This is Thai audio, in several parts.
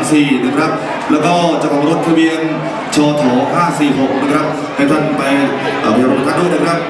34นะครับ แล้วก็จ้าของรถทะเบียนชอถ546นะครับให้ท่านไปเอ่อไปรถท่านด้วยนะครับ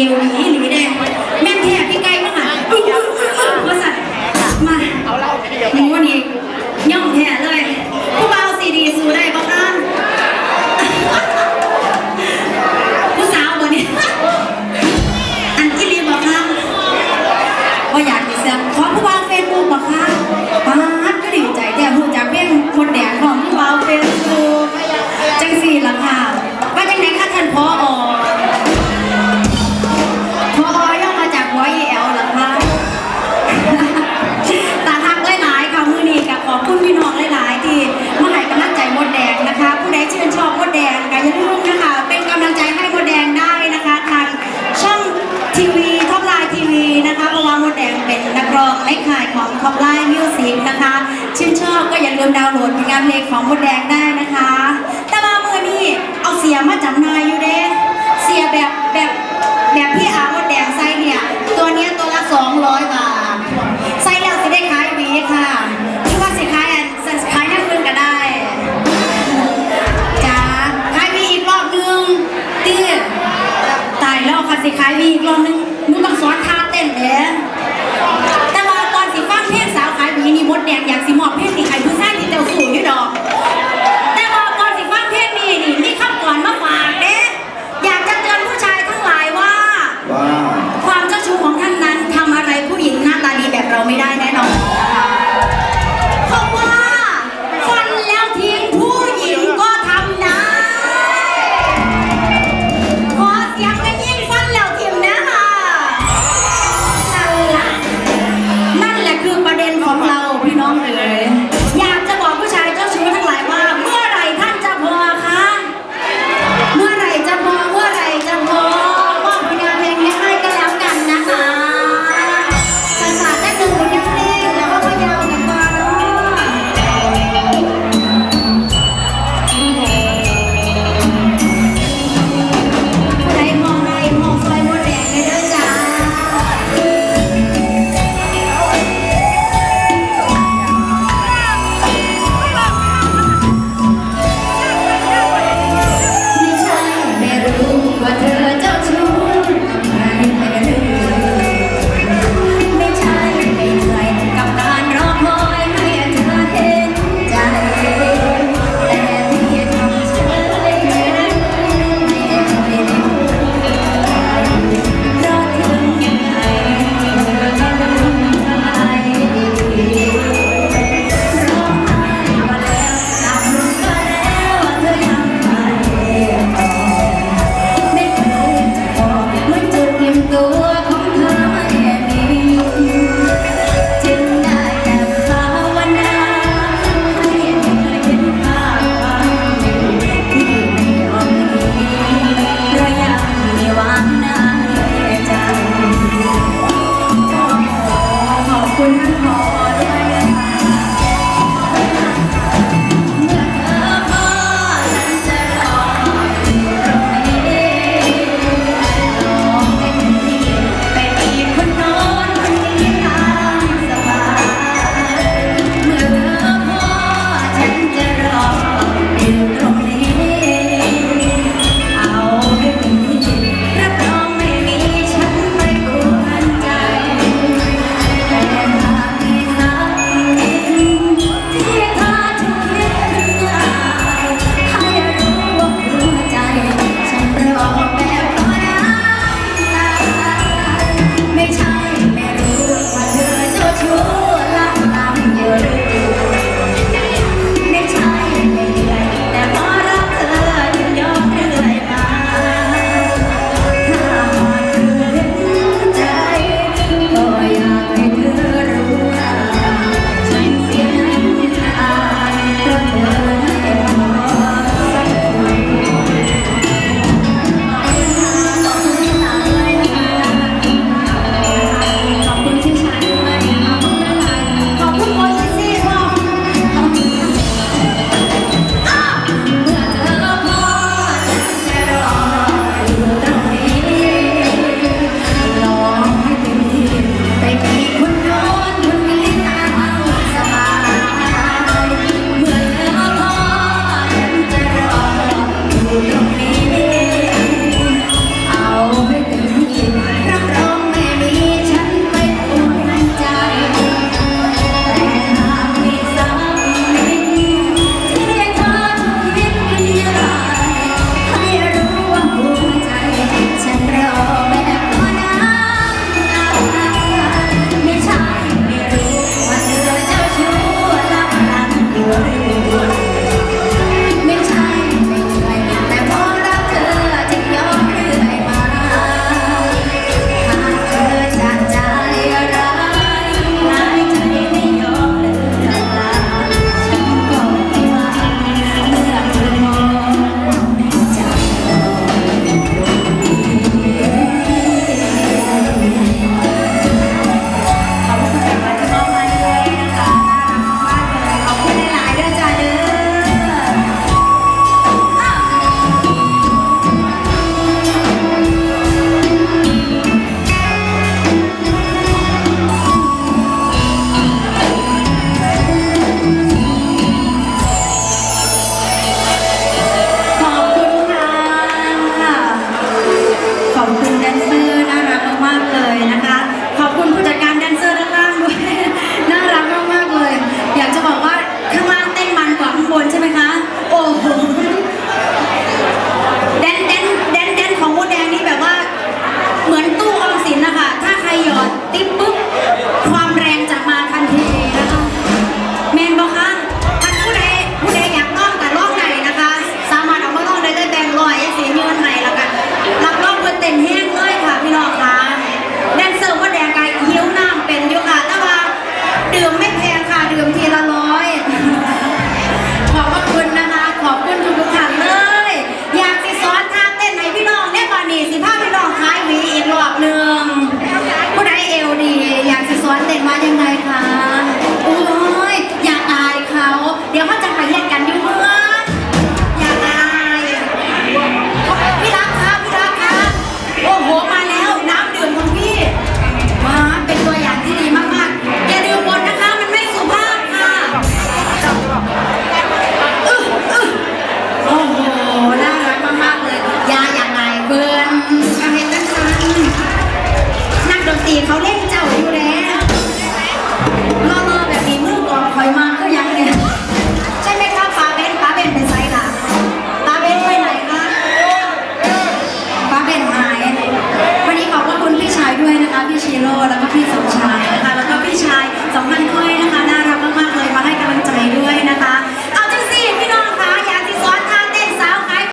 We. me น์โหลดผลงานเพลงของมดแดงได้นะคะ แต่ว่ามือนี่เอาเสียมาจำหนายอยู่เด้เสียแบบแบบแบบพี่อามดแดงไซเนี่ย ตัวเนี้ยตัวละ 200 บาทไซแล้วสิได้ขายหวีค่ะที่ว่าสิขายอันขายหน้าเพื่นก็ได้จ้าขายหวีอีกรอบนึงเตี้ยตายแล้วค่ะสิขายหวีอีกรอบนึงหนูต้องสอนท่าเต้นเด้แต่ว่าตอนสิฟังเพลงสาวขายหวีนี่มดแดงอยากสิมอ